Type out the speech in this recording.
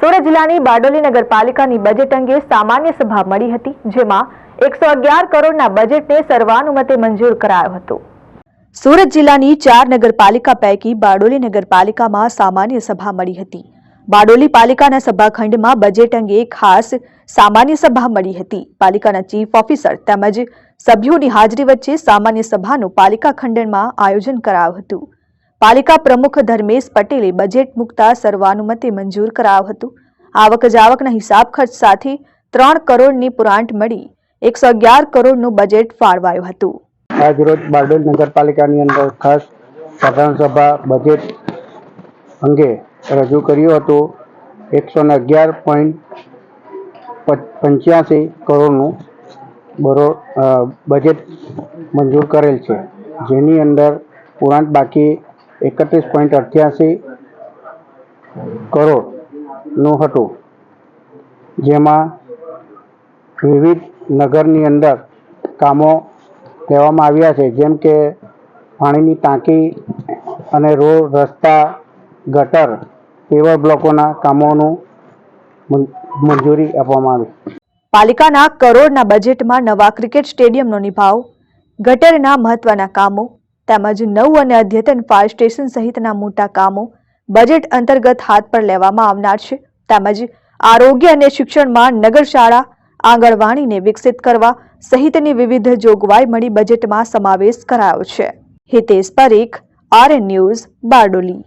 સુરત જિલ્લાની બારડોલી નગરપાલિકાની બજેટ અંગે સામાન્ય સભા મળી હતી, જેમાં એકસો અગિયાર કરોડના બજેટને સર્વાનુમતે મંજૂર કરાયો હતો. સુરત જિલ્લાની ચાર નગરપાલિકા પૈકી બારડોલી નગરપાલિકામાં સામાન્ય સભા મળી હતી. બારડોલી પાલિકાના સભાખંડમાં બજેટ અંગે ખાસ સામાન્ય સભા મળી હતી. પાલિકાના ચીફ ઓફિસર તેમજ સભ્યોની હાજરી વચ્ચે સામાન્ય સભાનું પાલિકા ખંડનમાં આયોજન કરાયું હતું. પાલિકા પ્રમુખ ધર્મેશ પટેલે બજેટ મુકતા સર્વાનુમતે મંજૂર કરાવ્યું હતું. આવક જાવકના હિસાબ ખર્ચ સાથે ત્રણ કરોડની પુરાંઠ મળી. એકસો અગિયાર કરોડનું બજેટ ફાળવાયું હતું. આજરોજ બારડોલ નગરપાલિકાની અંદર ખાસ સાધારણ સભા બજેટ અંગે રજૂ કર્યું હતું. એકસો ને અગિયાર પોઈન્ટ પંચ્યાસી કરોડનું બરો બજેટ મંજૂર કરેલ છે. જેની અંદર પુરાંત બાકી એકત્રીસ પોઈન્ટ અઠ્યાસી કરોડનું હતું. જેમાં વિવિધ નગરની અંદર કામો લેવામાં આવ્યા છે. જેમ કે પાણીની ટાંકી અને રોડ, રસ્તા, ગટર પેવર બ્લોકોના કામોનું મંજૂરી આપવામાં આવી. પાલિકાના કરોડના બજેટમાં નવા ક્રિકેટ સ્ટેડિયમનો નિભાવ, ગટરના મહત્વના કામો તેમજ નવું અને અદ્યતન ફાયર સ્ટેશન સહિતના મોટા કામો બજેટ અંતર્ગત હાથ પર લેવામાં આવનાર છે. તેમજ આરોગ્ય અને શિક્ષણમાં નગર શાળા આંગણવાડીને વિકસિત કરવા સહિતની વિવિધ જોગવાઈ મળી બજેટમાં સમાવેશ કરાયો છે. Hitesh Parikh RN news Bardoli.